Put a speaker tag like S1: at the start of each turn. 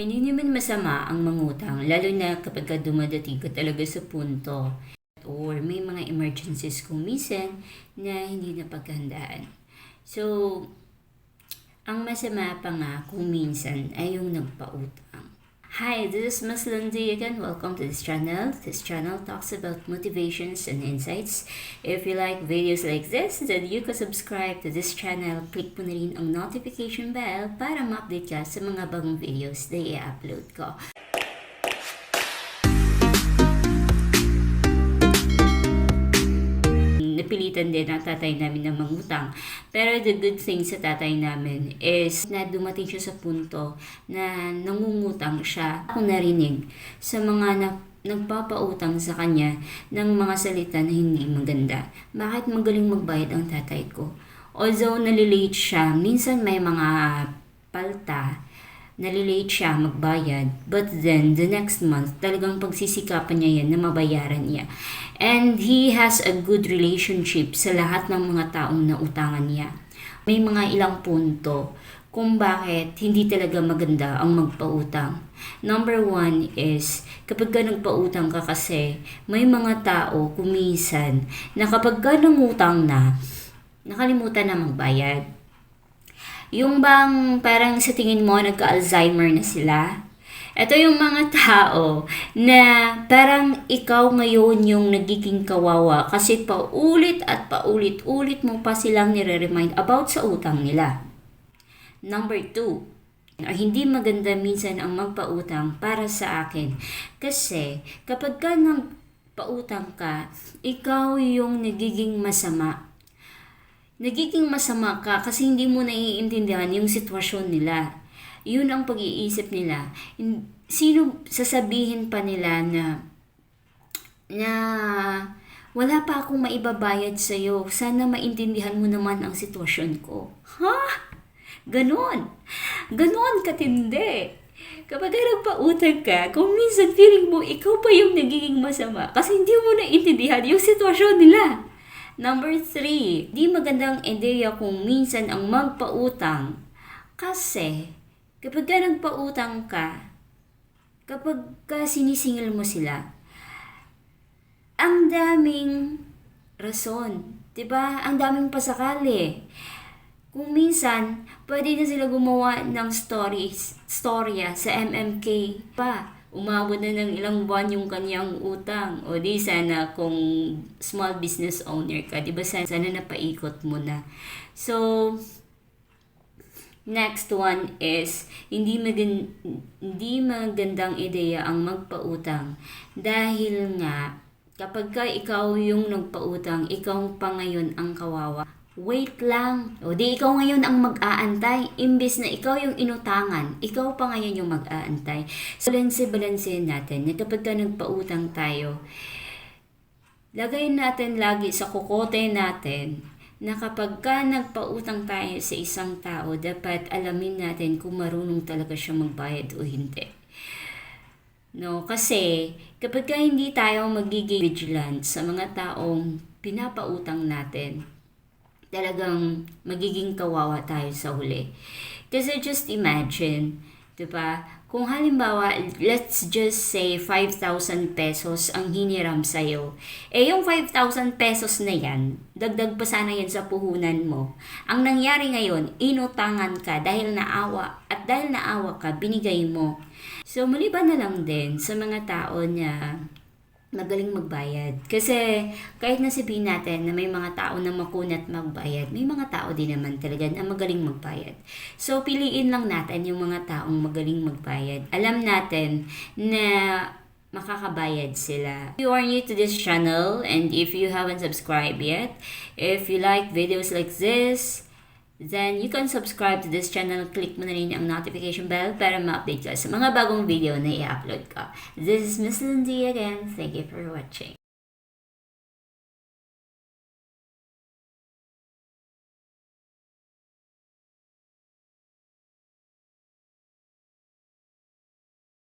S1: Hindi naman masama ang mangutang, lalo na kapag ka dumadating ka talaga sa punto or may mga emergencies kung minsan na hindi na paghandaan. So, ang masama pa nga kung minsan ay yung nagpautang. Hi, this is Miss Lindsay again. Welcome to this channel. This channel talks about motivations and insights. If you like videos like this, then you can subscribe to this channel. Click mo na rin ang notification bell para ma-update ka sa mga bagong videos na i-upload ko. Napilitan din ang tatay namin na mangutang. Pero the good thing sa tatay namin is na dumating siya sa punto na nangungutang siya. Ako narinig sa mga na, nagpapautang sa kanya ng mga salita na hindi maganda. Bakit magaling magbayad ang tatay ko? Although nalilate siya, minsan may mga palta nalilate siya magbayad. But then, the next month, talagang pagsisikapan niya yan na mabayaran niya. And he has a good relationship sa lahat ng mga taong nautangan niya. May mga ilang punto kung bakit hindi talaga maganda ang magpautang. Number one is, kapag ka nagpautang ka kasi, may mga tao kumisan na kapag ka nangutang na, nakalimutan na magbayad yung bang parang sa tingin mo nagka-Alzheimer na sila? Ito yung mga tao na parang ikaw ngayon yung nagiging kawawa kasi paulit at paulit-ulit mo pa silang nire-remind about sa utang nila. Number two, hindi maganda minsan ang magpautang para sa akin. Kasi kapag ka nang pautang ka, ikaw yung nagiging masama nagiging masama ka kasi hindi mo naiintindihan yung sitwasyon nila. Yun ang pag-iisip nila. Sino sasabihin pa nila na na wala pa akong maibabayad sa iyo. Sana maintindihan mo naman ang sitwasyon ko. Ha? Ganon. Ganon katindi. Kapag nagpautang ka, kung minsan feeling mo ikaw pa yung nagiging masama kasi hindi mo naiintindihan yung sitwasyon nila. Number three, di magandang ideya kung minsan ang magpautang. Kasi, kapag ka nagpautang ka, kapag ka sinisingil mo sila, ang daming rason. 'di ba? Ang daming pasakali. Kung minsan, pwede na sila gumawa ng stories, storya sa MMK pa umabot na ng ilang buwan yung kanyang utang. O di sana kung small business owner ka, di ba sana, sana napaikot mo na. So, next one is, hindi, magin, hindi magandang ideya ang magpautang. Dahil nga, kapag ka ikaw yung nagpautang, ikaw pa ngayon ang kawawa wait lang. O di ikaw ngayon ang mag-aantay. Imbis na ikaw yung inutangan, ikaw pa ngayon yung mag-aantay. So, balanse-balanse natin na kapag ka nagpautang tayo, lagay natin lagi sa kukote natin na kapag ka nagpautang tayo sa isang tao, dapat alamin natin kung marunong talaga siya magbayad o hindi. No, kasi kapag ka hindi tayo magiging vigilant sa mga taong pinapautang natin, talagang magiging kawawa tayo sa huli. Kasi just imagine, di ba? Kung halimbawa, let's just say 5,000 pesos ang hiniram sa'yo. Eh, yung 5,000 pesos na yan, dagdag pa sana yan sa puhunan mo. Ang nangyari ngayon, inutangan ka dahil naawa. At dahil naawa ka, binigay mo. So, maliban na lang din sa mga tao na magaling magbayad. Kasi kahit nasabihin natin na may mga tao na makunat magbayad, may mga tao din naman talaga na magaling magbayad. So piliin lang natin yung mga taong magaling magbayad. Alam natin na makakabayad sila. If you are new to this channel and if you haven't subscribed yet, if you like videos like this, then you can subscribe to this channel. Click mo na rin ang notification bell para ma-update ka sa mga bagong video na i-upload ko. This is Miss Lindsay again. Thank you for watching.